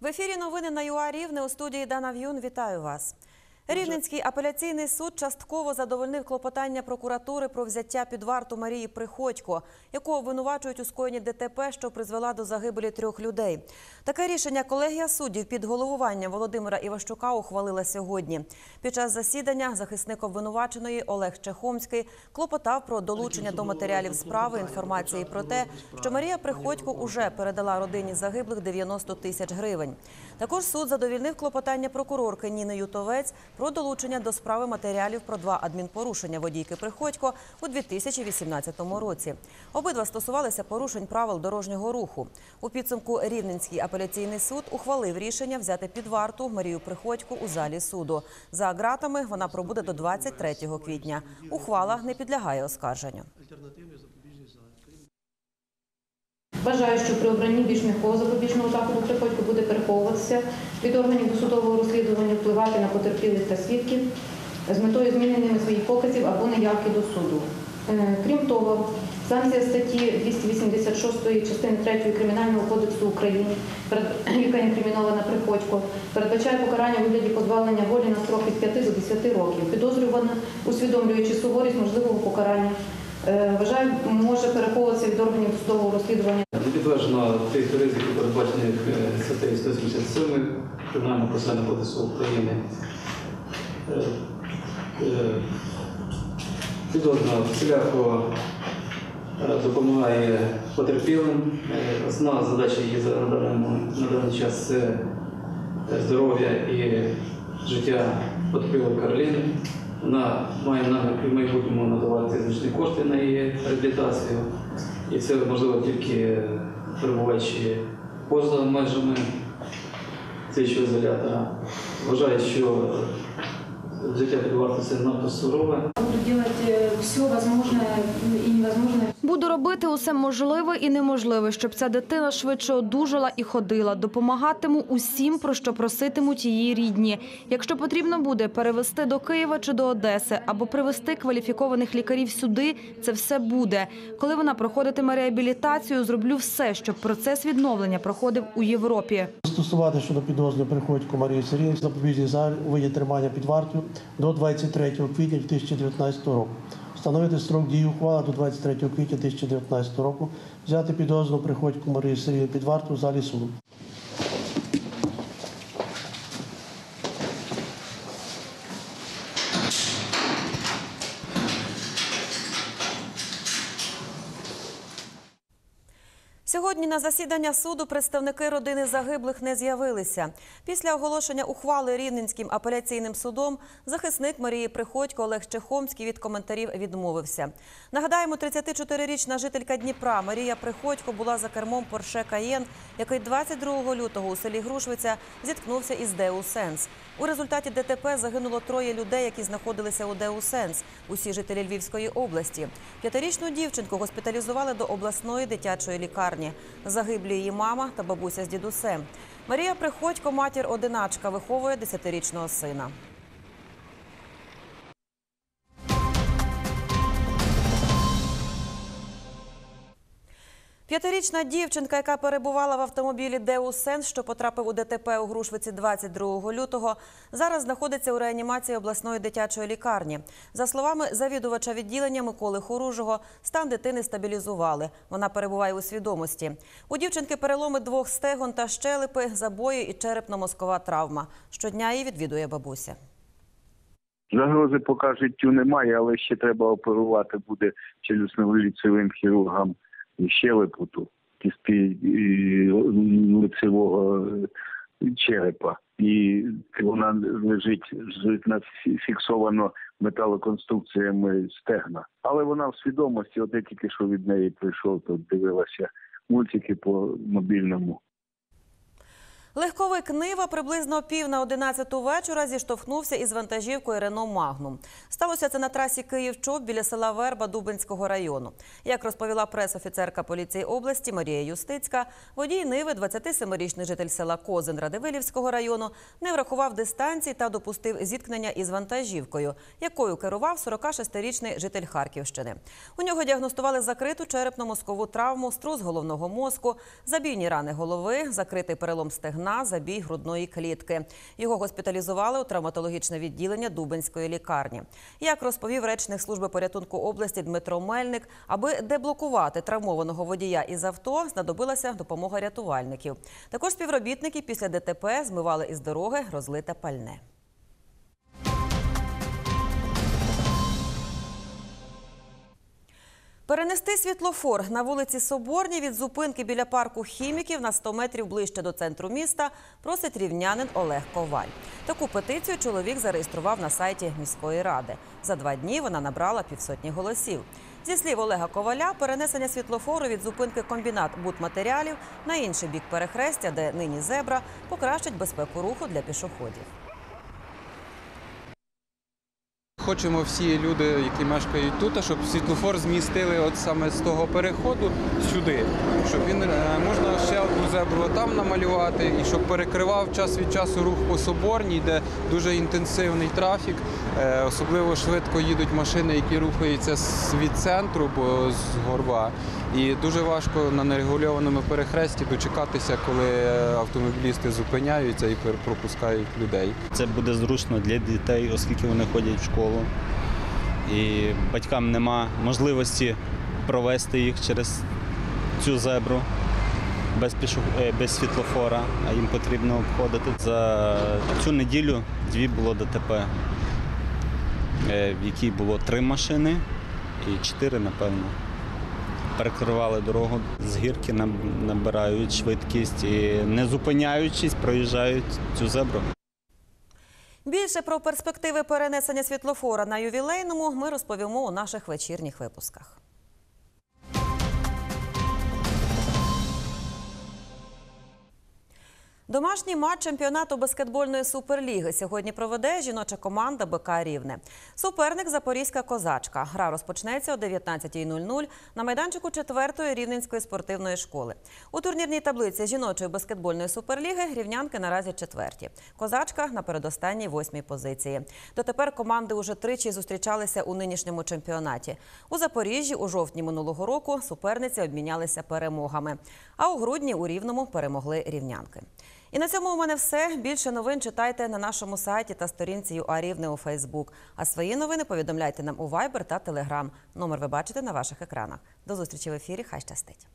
В ефірі новини на ЮА Рівне у студії Дана В'юн. Вітаю вас. Рівненський апеляційний суд частково задовольнив клопотання прокуратури про взяття під варту Марії Приходько, яку обвинувачують у скоєнні ДТП, що призвела до загибелі трьох людей. Таке рішення колегія суддів під головуванням Володимира Іващука ухвалила сьогодні. Під час засідання захисник обвинуваченої Олег Чехомський клопотав про долучення до матеріалів справи інформації про те, що Марія Приходько уже передала родині загиблих 90 тисяч гривень. Також суд задовільнив клопотання прокурорки Ніни Ютовець про долучення до справи матеріалів про два адмінпорушення водійки Приходько у 2018 році. Обидва стосувалися порушень правил дорожнього руху. У підсумку Рівненський апеляційний суд ухвалив рішення взяти під варту Марію Приходько у залі суду. За ґратами вона пробуде до 23 квітня. Ухвала не підлягає оскарженню. Вважаю, що при обранні більш м'якого запобіжного заходу приходько буде переховуватися від органів досудового розслідування, впливати на потерпілих та свідків з метою змінення своїх показів або неявки до суду. Е, Крім того, санкція статті 286 частини 3 Кримінального кодексу України, яка інкримінована приходько, передбачає покарання у вигляді позбавлення волі на строк від 5 до 10 років. Підозрювана, усвідомлюючи суворість можливого покарання, е, вважаю, може переховуватися від органів досудового розслідування підтверджено тих ризиків, передбачених е, статтею 177 Кримінального процесуального кодексу України. Е, е, Підозрювана всіляко допомагає потерпілим. Основна задача її на даний час це здоров'я і життя потерпілої Кароліни. Вона має намір в майбутньому надавати значні кошти на її реабілітацію. І це можливо тільки перебуваючи поза межами слідчого ізолятора. Вважаю, що життя під вартою це надто сурове. Буду робити все можливе і невозможное. Буду робити усе можливе і неможливе, щоб ця дитина швидше одужала і ходила. Допомагатиму усім, про що проситимуть її рідні. Якщо потрібно буде перевести до Києва чи до Одеси або привезти кваліфікованих лікарів сюди, це все буде. Коли вона проходитиме реабілітацію, зроблю все, щоб процес відновлення проходив у Європі. Застосувати щодо підозри приходько Марії Сергіївни запобіжний у виді тримання під вартою до 23 квітня 2019 року. Встановити строк дії ухвали до 23 квітня 2019 року. Взяти підозру приходько Марії Сергіївни під варту в залі суду. Сьогодні на засідання суду представники родини загиблих не з'явилися. Після оголошення ухвали Рівненським апеляційним судом захисник Марії Приходько Олег Чехомський від коментарів відмовився. Нагадаємо, 34-річна жителька Дніпра Марія Приходько була за кермом Порше Каєн, який 22 лютого у селі Грушвиця зіткнувся із Деусенс. У результаті ДТП загинуло троє людей, які знаходилися у Деусенс, усі жителі Львівської області. П'ятирічну дівчинку госпіталізували до обласної дитячої лікарні. Загиблі її мама та бабуся з дідусем. Марія Приходько, матір одиначка, виховує десятирічного сина. П'ятирічна дівчинка, яка перебувала в автомобілі Деусенс, що потрапив у ДТП у Грушвиці 22 лютого, зараз знаходиться у реанімації обласної дитячої лікарні. За словами завідувача відділення Миколи Хоружого, стан дитини стабілізували. Вона перебуває у свідомості. У дівчинки переломи двох стегон та щелепи, забої і черепно-мозкова травма. Щодня її відвідує бабуся. Загрози поки життю немає, але ще треба оперувати буде челюсно-лицевим хірургам і щелепу кісти лицевого черепа. І вона лежить на фіксовано металоконструкціями стегна. Але вона в свідомості, от я тільки що від неї прийшов, то дивилася мультики по мобільному. Легковик Нива приблизно пів на 11 вечора зіштовхнувся із вантажівкою Рено Магнум. Сталося це на трасі Київ-Чоп біля села Верба Дубинського району. Як розповіла прес-офіцерка поліції області Марія Юстицька, водій Ниви, 27-річний житель села Козин Радивилівського району, не врахував дистанції та допустив зіткнення із вантажівкою, якою керував 46-річний житель Харківщини. У нього діагностували закриту черепно-мозкову травму, струс головного мозку, забійні рани голови, закритий перелом стегна на забій грудної клітки. Його госпіталізували у травматологічне відділення Дубенської лікарні. Як розповів речник служби порятунку області Дмитро Мельник, аби деблокувати травмованого водія із авто, знадобилася допомога рятувальників. Також співробітники після ДТП змивали із дороги розлите пальне. Перенести світлофор на вулиці Соборній від зупинки біля парку хіміків на 100 метрів ближче до центру міста просить рівнянин Олег Коваль. Таку петицію чоловік зареєстрував на сайті міської ради. За два дні вона набрала півсотні голосів. Зі слів Олега Коваля, перенесення світлофору від зупинки комбінат будматеріалів на інший бік перехрестя, де нині зебра, покращить безпеку руху для пішоходів. Хочемо всі люди, які мешкають тут, щоб світлофор змістили от саме з того переходу сюди, щоб він е, можна ще одну зебру там намалювати, і щоб перекривав час від часу рух по соборній, де дуже інтенсивний трафік. Е, Особливо швидко їдуть машини, які рухаються від центру, бо з горба. І дуже важко на нерегульованому перехресті дочекатися, коли е, автомобілісти зупиняються і пропускають людей. Це буде зручно для дітей, оскільки вони ходять в школу. І батькам нема можливості провести їх через цю зебру без, пішох... е, без світлофора, а їм потрібно обходити. За цю неділю дві було ДТП, е, в якій було три машини і чотири, напевно. Перекривали дорогу з гірки, набирають швидкість і не зупиняючись, проїжджають цю зебру. Більше про перспективи перенесення світлофора на ювілейному ми розповімо у наших вечірніх випусках. Домашній матч чемпіонату баскетбольної суперліги сьогодні проведе жіноча команда БК Рівне. Суперник Запорізька козачка. Гра розпочнеться о 19.00 на майданчику 4-ї рівненської спортивної школи. У турнірній таблиці жіночої баскетбольної суперліги рівнянки наразі четверті. Козачка на передостанній восьмій позиції. Дотепер команди уже тричі зустрічалися у нинішньому чемпіонаті. У Запоріжжі у жовтні минулого року суперниці обмінялися перемогами. А у грудні у Рівному перемогли рівнянки. І на цьому у мене все. Більше новин читайте на нашому сайті та сторінці ЮА Рівне у Фейсбук. А свої новини повідомляйте нам у Viber та Telegram. Номер ви бачите на ваших екранах. До зустрічі в ефірі. Хай щастить.